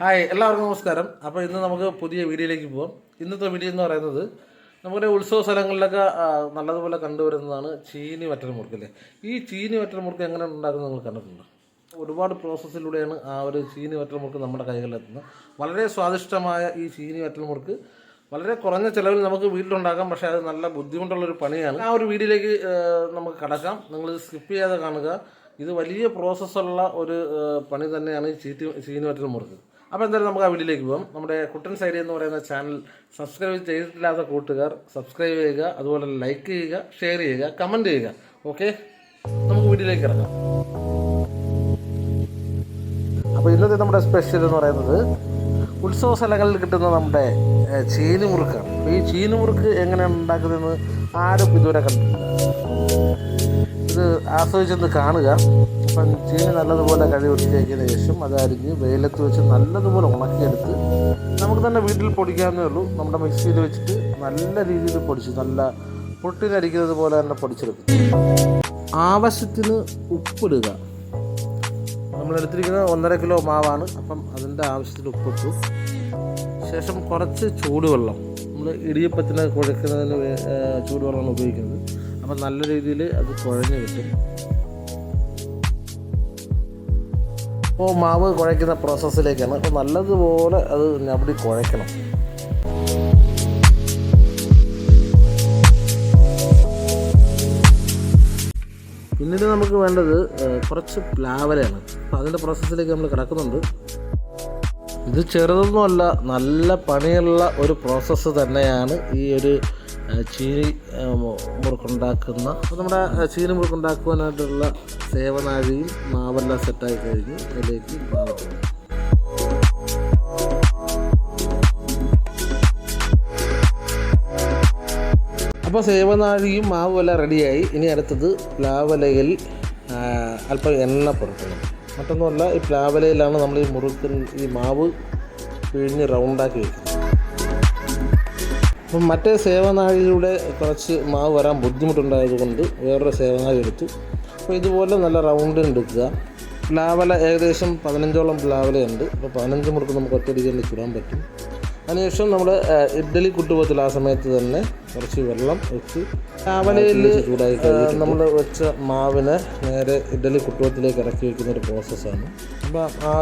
Hi എല്ലാവർക്കും നമസ്കാരം. അപ്പോൾ ഇന്ന് നമുക്ക് പുതിയ വീഡിയോയിലേക്ക് പോകാം ഇന്നത്തെ വീഡിയോ എന്ന് പറയുന്നത് നമ്മുടെ ഉത്സവ സ്ഥലങ്ങളിലൊക്കെ നല്ലതുപോലെ കണ്ടുവരുന്നതാണ് ചീനി വറ്റൽ മുറുക്ക് അല്ലേ? ഈ ചീനി വറ്റൽ മുറുക്ക് എങ്ങനെ ഉണ്ടാക്കുന്നത് നമ്മൾ കണ്ടിട്ടുണ്ട്. ഒരുപാട് പ്രോസസ്സിലൂടെയാണ് ആ ഒരു ചീനി വറ്റൽ മുറുക്ക് നമ്മുടെ കൈകളിലെത്തുന്നത്. വളരെ സ്വാദിഷ്ടമായ ഈ ചീനി വറ്റൽ മുറുക്ക് വളരെ കുറഞ്ഞ ചിലവിൽ നമുക്ക് വീട്ടിലുണ്ടാക്കാം പക്ഷേ അത് നല്ല ബുദ്ധിമുട്ടുള്ളൊരു പണിയാണ്. ആ ഒരു വീഡിയോയിലേക്ക് നമുക്ക് കടക്കാം. നിങ്ങൾ സ്കിപ്പ് ചെയ്യാതെ കാണുക. ഇത് വലിയ പ്രോസസ്സുള്ള ഒരു പണി തന്നെയാണ് ഈ ചീറ്റി ചീനി വറ്റൽ മുറുക്ക് അപ്പോൾ എന്തായാലും നമുക്ക് ആ വീഡിയോയിലേക്ക് പോകാം നമ്മുടെ കുട്ടൻ സൈഡ് എന്ന് പറയുന്ന ചാനൽ സബ്സ്ക്രൈബ് ചെയ്തിട്ടില്ലാത്ത കൂട്ടുകാർ സബ്സ്ക്രൈബ് ചെയ്യുക അതുപോലെ ലൈക്ക് ചെയ്യുക ഷെയർ ചെയ്യുക കമന്റ് ചെയ്യുക. ഓക്കെ നമുക്ക് വീഡിയോയിലേക്ക് ഇറങ്ങാം. അപ്പോൾ ഇന്നത്തെ നമ്മുടെ സ്പെഷ്യൽ എന്ന് പറയുന്നത് ഉത്സവ സ്ഥലങ്ങളിൽ കിട്ടുന്ന നമ്മുടെ ഏഹ്, ചീനി മുറുക്കാണ്. അപ്പോൾ ഈ ചീനി മുറുക്ക് എങ്ങനെയാണ് ഉണ്ടാക്കുന്നതെന്ന് ആരും ഇതുവരെ കണ്ടിട്ടില്ല ഇത് ആസ്വദിച്ചൊന്ന് കാണുക. അപ്പം നല്ലതുപോലെ കഴി വൃത്തിയാക്കിയതിന് ശേഷം അത് അരിഞ്ഞ് വെയിലത്ത് വെച്ച് നല്ലതുപോലെ ഉണക്കിയെടുത്ത് നമുക്ക് തന്നെ വീട്ടിൽ പൊടിക്കാവുന്നേ ഉള്ളൂ. നമ്മുടെ മിക്സിയിൽ വെച്ചിട്ട് നല്ല രീതിയിൽ പൊടിച്ച് നല്ല പൊട്ടിനരിക്കുന്നത് പോലെ തന്നെ പൊടിച്ചെടുക്കും. ആവശ്യത്തിന് ഉപ്പിടുക. നമ്മൾ എടുത്തിരിക്കുന്നത് ഒന്നര കിലോ മാവാണ്. അപ്പം അതിന്റെ ആവശ്യത്തിന് ഉപ്പിട്ടു. ശേഷം കുറച്ച് ചൂടുവെള്ളം. നമ്മൾ ഇടിയപ്പത്തിന് കുഴക്കുന്നതിന് ചൂടുവെള്ളമാണ് ഉപയോഗിക്കുന്നത്. അപ്പം നല്ല രീതിയിൽ അത് കുഴഞ്ഞ് കിട്ടും. അപ്പോൾ മാവ് കുഴയ്ക്കുന്ന പ്രോസസ്സിലേക്കാണ് അപ്പോൾ നല്ലതുപോലെ അത് ഞവടി കുഴയ്ക്കണം. പിന്നീട് നമുക്ക് വേണ്ടത് കുറച്ച് പ്ലാവലയാണ്. അപ്പോൾ അതിന്റെ പ്രോസസ്സിലേക്ക് നമ്മൾ കിടക്കുന്നുണ്ട്. ഇത് ചെറുതൊന്നുമല്ല നല്ല പണിയുള്ള ഒരു പ്രോസസ്സ് തന്നെയാണ് ഈ ഒരു ചീനി മുറുക്കുണ്ടാക്കുന്ന. നമ്മുടെ ചീനി മുറുക്കുണ്ടാക്കുവാനായിട്ടുള്ള സേവനാഴിയും മാവെല്ലാം സെറ്റായി കഴിഞ്ഞ്. അതിലേക്ക് അപ്പോൾ സേവനാഴിയും മാവും എല്ലാം റെഡിയായി. ഇനി അടുത്തത് പ്ലാവലയിൽ അല്പം എണ്ണ പുരട്ടണം. മറ്റൊന്നുമല്ല ഈ പ്ലാവലയിലാണ് നമ്മൾ ഈ മുറുക്കൻ ഈ മാവ് പിഴിഞ്ഞ് റൗണ്ടാക്കി വെക്കുന്നത്. അപ്പം മറ്റേ സേവനാഴിയിലൂടെ കുറച്ച് മാവ് വരാൻ ബുദ്ധിമുട്ടുണ്ടായതുകൊണ്ട് വേറൊരു സേവനാഴി എടുത്തു. അപ്പോൾ ഇതുപോലെ നല്ല റൗണ്ടിന് എടുക്കുക. പ്ലാവല ഏകദേശം പതിനഞ്ചോളം പ്ലാവലയുണ്ട്. അപ്പോൾ പതിനഞ്ച് മുറുക്ക് നമുക്ക് ഒറ്റയടിക്ക് രീതിയിൽ ചുടാൻ പറ്റും. അതിനുശേഷം നമ്മൾ ഇഡ്ഡലി കുട്ടുപോകത്തിൽ ആ സമയത്ത് തന്നെ കുറച്ച് വെള്ളം വെച്ച് രാവിലെയിൽ ചൂടായി നമ്മൾ വെച്ച മാവിനെ നേരെ ഇഡ്ഡലി കുട്ടുവത്തിലേക്ക് ഇറക്കി വയ്ക്കുന്ന ഒരു പ്രോസസ്സാണ്. അപ്പോൾ ആ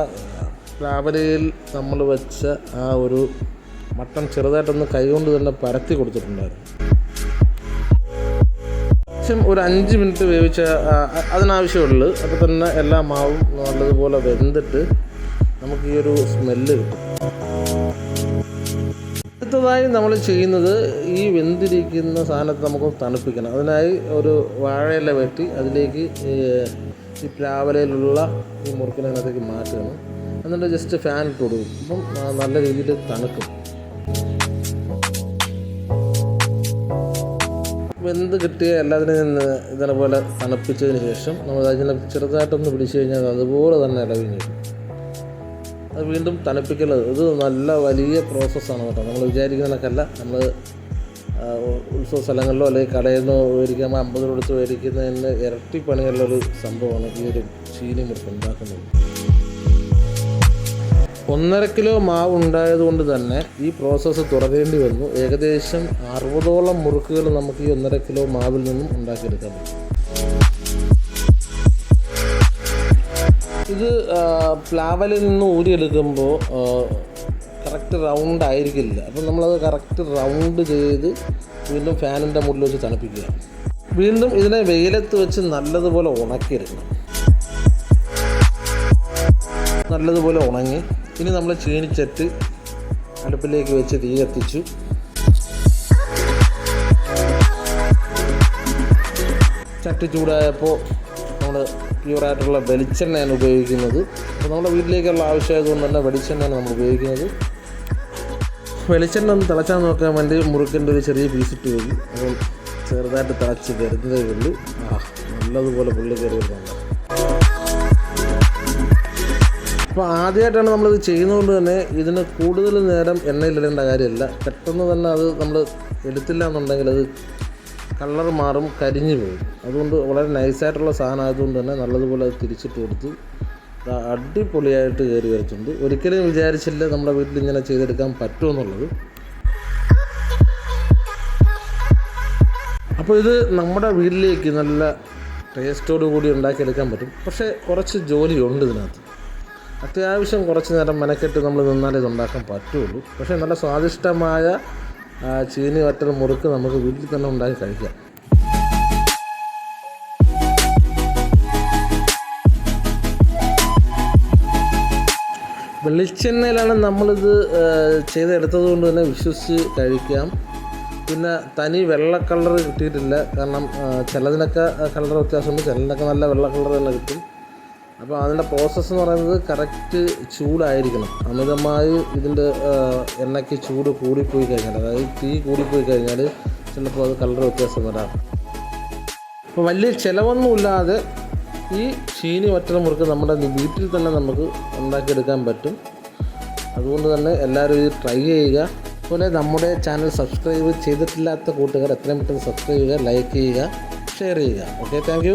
രാവിലെയിൽ നമ്മൾ വെച്ച ആ ഒരു മട്ടൺ ചെറുതായിട്ടൊന്ന് കൈകൊണ്ട് തന്നെ പരത്തി കൊടുത്തിട്ടുണ്ടായിരുന്നു. ഏകദേശം ഒരു അഞ്ച് മിനിറ്റ് വേവിച്ച അതിനാവശ്യമുള്ളു. അപ്പോൾ തന്നെ എല്ലാ മാവും നല്ലതുപോലെ വെന്തിട്ട് നമുക്ക് ഈ ഒരു സ്മെല്ല് കിട്ടും. അടുത്തതായി നമ്മൾ ചെയ്യുന്നത് ഈ വെന്തിരിക്കുന്ന സാധനത്തെ നമുക്ക് തണുപ്പിക്കണം. അതിനായി ഒരു വാഴയില വെട്ടി അതിലേക്ക് ഈ പ്ലാവലയിലുള്ള ഈ മുറുക്കിനകത്തേക്ക് മാറ്റണം. എന്നിട്ട് ജസ്റ്റ് ഫാൻ ഇട്ട് കൊടുക്കും. അപ്പം നല്ല രീതിയിൽ തണുക്കും. വെന്ത് കിട്ടിയ എല്ലാത്തിനും ഇതേപോലെ തണുപ്പിച്ചതിന് ശേഷം നമ്മൾ അതിനെ ചെറുതായിട്ടൊന്ന് പിടിച്ചു കഴിഞ്ഞാൽ അതുപോലെ തന്നെ ഇടവിഞ്ഞ് വരും അത് വീണ്ടും തണുപ്പിക്കുന്നത് ഇത് നല്ല വലിയ പ്രോസസ്സാണ് കേട്ടോ. നമ്മൾ വിചാരിക്കുന്നതിനൊക്കെയല്ല നമ്മൾ ഉത്സവ സ്ഥലങ്ങളിലോ അല്ലെങ്കിൽ കടയിൽ നിന്ന് മേടിക്കുമ്പോൾ അമ്പത് കൊടുത്ത് മേടിക്കുന്നതിന് ഇരട്ടി പണിയുള്ളൊരു സംഭവമാണ് ഈ ഒരു ചീനി മുറുക്ക് ഉണ്ടാക്കുന്നത്. ഒന്നര കിലോ മാവ് ഉണ്ടായതുകൊണ്ട് തന്നെ ഈ പ്രോസസ്സ് തുടരേണ്ടി വന്നു. ഏകദേശം അറുപതോളം മുറുക്കുകൾ നമുക്ക് ഈ ഒന്നര കിലോ മാവിൽ നിന്നും ഉണ്ടാക്കിയെടുക്കാൻ പറ്റും. ഇത് പ്ലാവലിൽ നിന്ന് ഊരിയെടുക്കുമ്പോൾ കറക്റ്റ് റൗണ്ട് ആയിരിക്കില്ല. അപ്പം നമ്മളത് കറക്റ്റ് റൗണ്ട് ചെയ്ത് വീണ്ടും ഫാനിന്റെ മുകളിൽ വെച്ച് തണുപ്പിക്കുക. വീണ്ടും ഇതിനെ വെയിലത്ത് വെച്ച് നല്ലതുപോലെ ഉണക്കിയെടുക്കണം നല്ലതുപോലെ ഉണങ്ങി. ഇനി നമ്മൾ ചീനിച്ചട്ട് അടുപ്പിലേക്ക് വെച്ച് തീ കത്തിച്ചു. ചട്ടി ചൂടായപ്പോൾ നമ്മൾ പ്യൂറായിട്ടുള്ള വെളിച്ചെണ്ണയാണ് ഉപയോഗിക്കുന്നത്. അപ്പോൾ നമ്മുടെ വീട്ടിലേക്കുള്ള ആവശ്യമായതുകൊണ്ട് തന്നെ വെളിച്ചെണ്ണയാണ് നമ്മൾ ഉപയോഗിക്കുന്നത്. വെളിച്ചെണ്ണ ഒന്ന് തിളച്ചാൽ നോക്കാൻ വേണ്ടി മുറുക്കിന്റെ ഒരു ചെറിയ പീസ് ഇട്ട് പോയി അപ്പോൾ ചെറുതായിട്ട് തിളച്ച് വരുന്നതേ ഉള്ളൂ. ആ നല്ലതുപോലെ പുള്ളി കയറി വരുന്നുണ്ട്. അപ്പോൾ ആദ്യമായിട്ടാണ് നമ്മളിത് ചെയ്യുന്നതുകൊണ്ട് തന്നെ ഇതിന് കൂടുതൽ നേരം എണ്ണയിലിടേണ്ട കാര്യമില്ല. പെട്ടെന്ന് തന്നെ അത് നമ്മൾ എടുത്തില്ല എന്നുണ്ടെങ്കിൽ അത് കളർ മാറും കരിഞ്ഞു പോകും. അതുകൊണ്ട് വളരെ നൈസായിട്ടുള്ള സാധനം ആയതുകൊണ്ട് തന്നെ നല്ലതുപോലെ തിരിച്ചിട്ട് കൊടുത്ത്. അടിപൊളിയായിട്ട് കയറി വരച്ചിട്ടുണ്ട്. ഒരിക്കലും വിചാരിച്ചില്ല നമ്മുടെ വീട്ടിൽ ഇങ്ങനെ ചെയ്തെടുക്കാൻ പറ്റുമെന്നുള്ളത് അപ്പോൾ ഇത് നമ്മുടെ വീട്ടിലേക്ക് നല്ല ടേസ്റ്റോടു കൂടി ഉണ്ടാക്കിയെടുക്കാൻ പറ്റും. പക്ഷേ കുറച്ച് ജോലിയുണ്ട് ഇതിനകത്ത്. അത്യാവശ്യം കുറച്ച് നേരം മെനക്കെട്ട് നമ്മൾ നിന്നാലേ ഇത് ഉണ്ടാക്കാൻ പറ്റുള്ളൂ. പക്ഷേ നല്ല സ്വാദിഷ്ടമായ ചീനി വറ്റൽ മുറുക്ക് നമുക്ക് വീട്ടിൽ തന്നെ ഉണ്ടാക്കി കഴിക്കാം. വെളിച്ചെണ്ണയിലാണ് നമ്മളിത് ചെയ്തെടുത്തത് കൊണ്ട് തന്നെ വിശ്വസിച്ച് കഴിക്കാം. പിന്നെ തനി വെള്ള കളർ കിട്ടിയിട്ടില്ല. കാരണം ചിലതിനൊക്കെ കളർ വ്യത്യാസമുണ്ട് ചിലതിനൊക്കെ നല്ല വെള്ള കളർ തന്നെ കിട്ടും. അപ്പോൾ അതിന്റെ പ്രോസസ്സ് എന്ന് പറയുന്നത് കറക്റ്റ് ചൂടായിരിക്കണം അമിതമായി ഇതിന്റെ എണ്ണയ്ക്ക് ചൂട് കൂടിപ്പോയി കഴിഞ്ഞാൽ അതായത് തീ കൂടിപ്പോയി കഴിഞ്ഞാൽ ചിലപ്പോൾ അത് കളർ വ്യത്യാസം വരാം. അപ്പോൾ വലിയ ചിലവൊന്നുമില്ലാതെ ഈ ചീനി വറ്റൽ മുറുക്ക് നമ്മുടെ വീട്ടിൽ തന്നെ നമുക്ക് ഉണ്ടാക്കിയെടുക്കാൻ പറ്റും. അതുകൊണ്ട് തന്നെ എല്ലാവരും ഇത് ട്രൈ ചെയ്യുക. അതുപോലെ നമ്മുടെ ചാനൽ സബ്സ്ക്രൈബ് ചെയ്തിട്ടില്ലാത്ത കൂട്ടുകാർ എത്രയും പെട്ടെന്ന് സബ്സ്ക്രൈബ് ചെയ്യുക ലൈക്ക് ചെയ്യുക ഷെയർ ചെയ്യുക. Okay thank